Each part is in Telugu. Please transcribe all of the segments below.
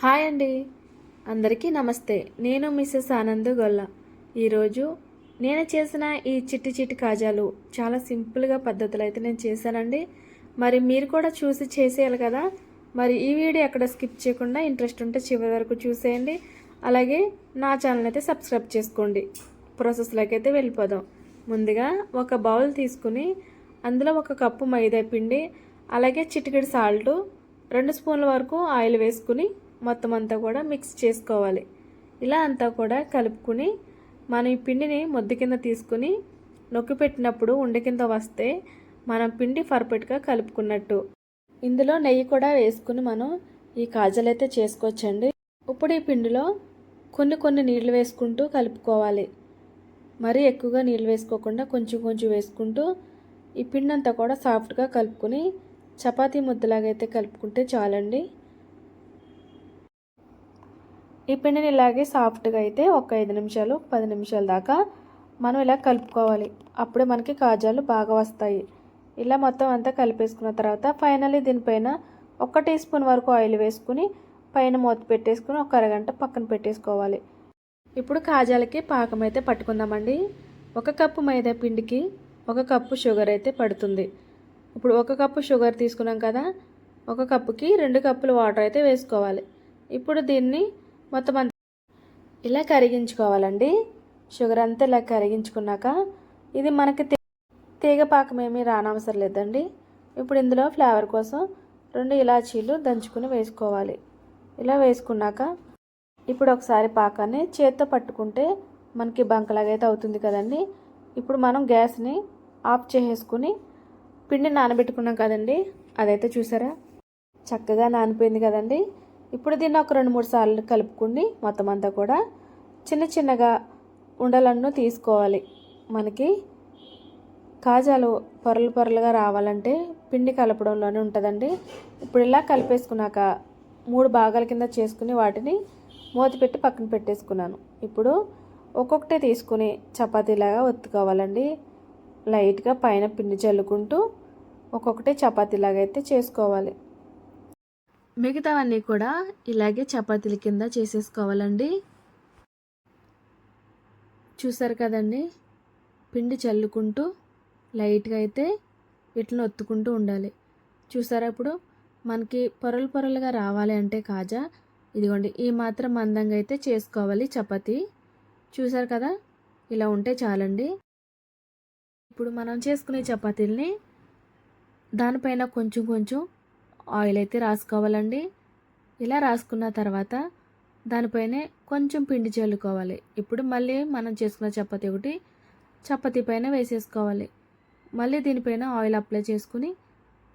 హాయ్ అండి. అందరికీ నమస్తే. నేను మిస్సెస్ ఆనంద్ గొల్ల. ఈరోజు నేను చేసిన ఈ చిట్టి చిట్టి కాజాలు చాలా సింపుల్గా పద్ధతులు అయితే నేను చేశానండి. మరి మీరు కూడా చూసి చేసేయాలి కదా. మరి ఈ వీడియో ఎక్కడ స్కిప్ చేయకుండా ఇంట్రెస్ట్ ఉంటే చివరి వరకు చూసేయండి. అలాగే నా ఛానల్ అయితే సబ్స్క్రైబ్ చేసుకోండి. ప్రాసెస్లోకి అయితే వెళ్ళిపోదాం. ముందుగా ఒక బౌల్ తీసుకుని అందులో ఒక కప్పు మైదా పిండి అలాగే చిటికెడు సాల్టు రెండు స్పూన్ల వరకు ఆయిల్ వేసుకుని మొత్తం అంతా కూడా మిక్స్ చేసుకోవాలి. ఇలా అంతా కూడా కలుపుకుని మనం ఈ పిండిని ముద్ద కింద తీసుకుని నొక్కి పెట్టినప్పుడు ఉండి కింద వస్తే మనం పిండి పర్ఫెక్ట్గా కలుపుకున్నట్టు. ఇందులో నెయ్యి కూడా వేసుకుని మనం ఈ కాజలు అయితే చేసుకోవచ్చండి. ఇప్పుడు ఈ పిండిలో కొన్ని కొన్ని నీళ్ళు వేసుకుంటూ కలుపుకోవాలి. మరీ ఎక్కువగా నీళ్ళు వేసుకోకుండా కొంచెం కొంచెం వేసుకుంటూ ఈ పిండి అంతా కూడా సాఫ్ట్గా కలుపుకొని చపాతీ ముద్దలాగైతే కలుపుకుంటే చాలండి. ఈ పిండిని ఇలాగే సాఫ్ట్గా అయితే ఒక ఐదు నిమిషాలు పది నిమిషాల దాకా మనం ఇలా కలుపుకోవాలి. అప్పుడే మనకి కాజాలు బాగా వస్తాయి. ఇలా మొత్తం అంతా కలిపేసుకున్న తర్వాత ఫైనల్లీ దీనిపైన ఒక టీ స్పూన్ వరకు ఆయిల్ వేసుకుని పైన మూత పెట్టేసుకుని ఒక అరగంట పక్కన పెట్టేసుకోవాలి. ఇప్పుడు కాజాలకి పాకం అయితే పట్టుకుందామండి. ఒక కప్పు మైదా పిండికి ఒక కప్పు షుగర్ అయితే పడుతుంది. ఇప్పుడు ఒక కప్పు షుగర్ తీసుకున్నాం కదా ఒక కప్పుకి రెండు కప్పులు వాటర్ అయితే వేసుకోవాలి. ఇప్పుడు దీన్ని మొత్తం అంత. ఇలా కరిగించుకోవాలండి. షుగర్ అంతా ఇలా కరిగించుకున్నాక ఇది మనకి తీగ పాకం ఏమీ రానవసరం లేదండి. ఇప్పుడు ఇందులో ఫ్లేవర్ కోసం రెండు ఇలాచీలు దంచుకుని వేసుకోవాలి. ఇలా వేసుకున్నాక ఇప్పుడు ఒకసారి పాకాన్ని చేత్తో పట్టుకుంటే మనకి బంకలాగైతే అయితే అవుతుంది కదండి. ఇప్పుడు మనం గ్యాస్ని ఆఫ్ చేసేసుకుని పిండి నానబెట్టుకున్నాం కదండి. అదైతే చూసారా? చక్కగా నానిపోయింది కదండి. ఇప్పుడు దీన్ని ఒక రెండు మూడు సార్లు కలుపుకుని మొత్తం అంతా కూడా చిన్న చిన్నగా ఉండలన్ను తీసుకోవాలి. మనకి కాజాలు పొరలు పొరలుగా రావాలంటే పిండి కలపడంలోనే ఉంటుందండి. ఇప్పుడు ఇలా కలిపేసుకున్నాక మూడు భాగాల కింద చేసుకుని వాటిని మూత పెట్టి పక్కన పెట్టేసుకున్నాను. ఇప్పుడు ఒక్కొక్కటే తీసుకుని చపాతీలాగా ఒత్తుకోవాలండి. లైట్గా పైన పిండి చల్లుకుంటూ ఒక్కొక్కటే చపాతీలాగా అయితే చేసుకోవాలి. మిగతావన్నీ కూడా ఇలాగే చపాతీల కింద చేసేసుకోవాలండి. చూసారు కదండి? పిండి చల్లుకుంటూ లైట్గా అయితే వీటిని ఒత్తుకుంటూ ఉండాలి. చూసారా ఇప్పుడు? మనకి పొరలు పొరలుగా రావాలి అంటే కాజా. ఇదిగోండి ఈ మాత్రం మందంగా అయితే చేసుకోవాలి చపాతీ. చూసారు కదా? ఇలా ఉంటే చాలండి. ఇప్పుడు మనం చేసుకునే చపాతీల్ని దానిపైన కొంచెం కొంచెం ఆయిల్ అయితే రాసుకోవాలండి. ఇలా రాసుకున్న తర్వాత దానిపైనే కొంచెం పిండి చల్లుకోవాలి. ఇప్పుడు మళ్ళీ మనం చేసుకున్న చపాతి ఒకటి చపాతీ పైన వేసేసుకోవాలి. మళ్ళీ దీనిపైన ఆయిల్ అప్లై చేసుకుని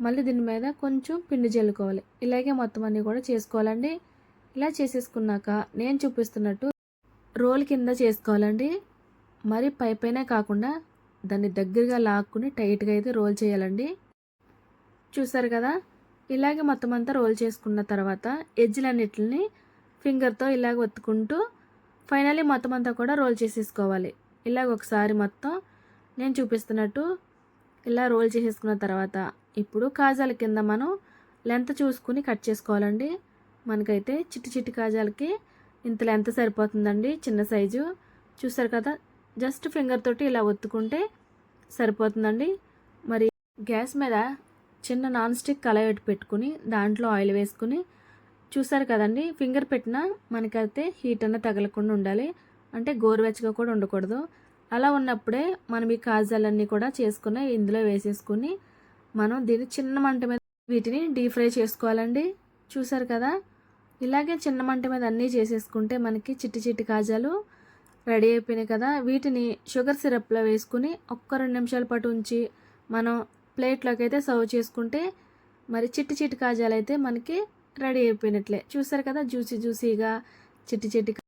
మళ్ళీ దీని మీద కొంచెం పిండి చల్లుకోవాలి. ఇలాగే మొత్తం అన్నీ కూడా చేసుకోవాలండి. ఇలా చేసేసుకున్నాక నేను చూపిస్తున్నట్టు రోల్ కింద చేసుకోవాలండి. మరి పై పైన కాకుండా దాన్ని దగ్గరగా లాక్కుని టైట్గా అయితే రోల్ చేయాలండి. చూసారు కదా? ఇలాగే మొత్తం అంతా రోల్ చేసుకున్న తర్వాత ఎడ్జ్లన్నిటిని ఫింగర్తో ఇలాగ ఒత్తుకుంటూ ఫైనలీ మొత్తం అంతా కూడా రోల్ చేసేసుకోవాలి. ఇలాగ ఒకసారి మొత్తం నేను చూపిస్తున్నట్టు ఇలా రోల్ చేసేసుకున్న తర్వాత ఇప్పుడు కాజాల కింద మనం లెంత్ చూసుకుని కట్ చేసుకోవాలండి. మనకైతే చిట్టి చిట్టి కాజాలకి ఇంత లెంత్ సరిపోతుందండి చిన్న సైజు. చూసారు కదా జస్ట్ ఫింగర్ తోటి ఇలా ఒత్తుకుంటే సరిపోతుందండి. మరి గ్యాస్ మీద చిన్న నాన్ స్టిక్ కలయట్ పెట్టుకుని దాంట్లో ఆయిల్ వేసుకుని చూసారు కదండి ఫింగర్ పెట్టినా మనకైతే హీట్ అన్న తగలకుండా ఉండాలి. అంటే గోరువెచ్చగా కూడా ఉండకూడదు. అలా ఉన్నప్పుడే మనం ఈ కాజాలన్నీ కూడా చేసుకుని ఇందులో వేసేసుకుని మనం దీన్ని చిన్న మంట మీద వీటిని డీప్ ఫ్రై చేసుకోవాలండి. చూసారు కదా? ఇలాగే చిన్న మంట మీద అన్నీ చేసేసుకుంటే మనకి చిట్టి చిట్టి కాజాలు రెడీ అయిపోయినాయి కదా. వీటిని షుగర్ సిరప్లో వేసుకుని ఒక్క రెండు నిమిషాల పాటు ఉంచి మనం ప్లేట్లోకి అయితే సర్వ్ చేసుకుంటే మరి చిట్టి చిట్టి కాజాలు అయితే మనకి రెడీ అయిపోయినట్లే. చూసారు కదా? జ్యూసీ జ్యూసీగా చిట్టి చిట్టి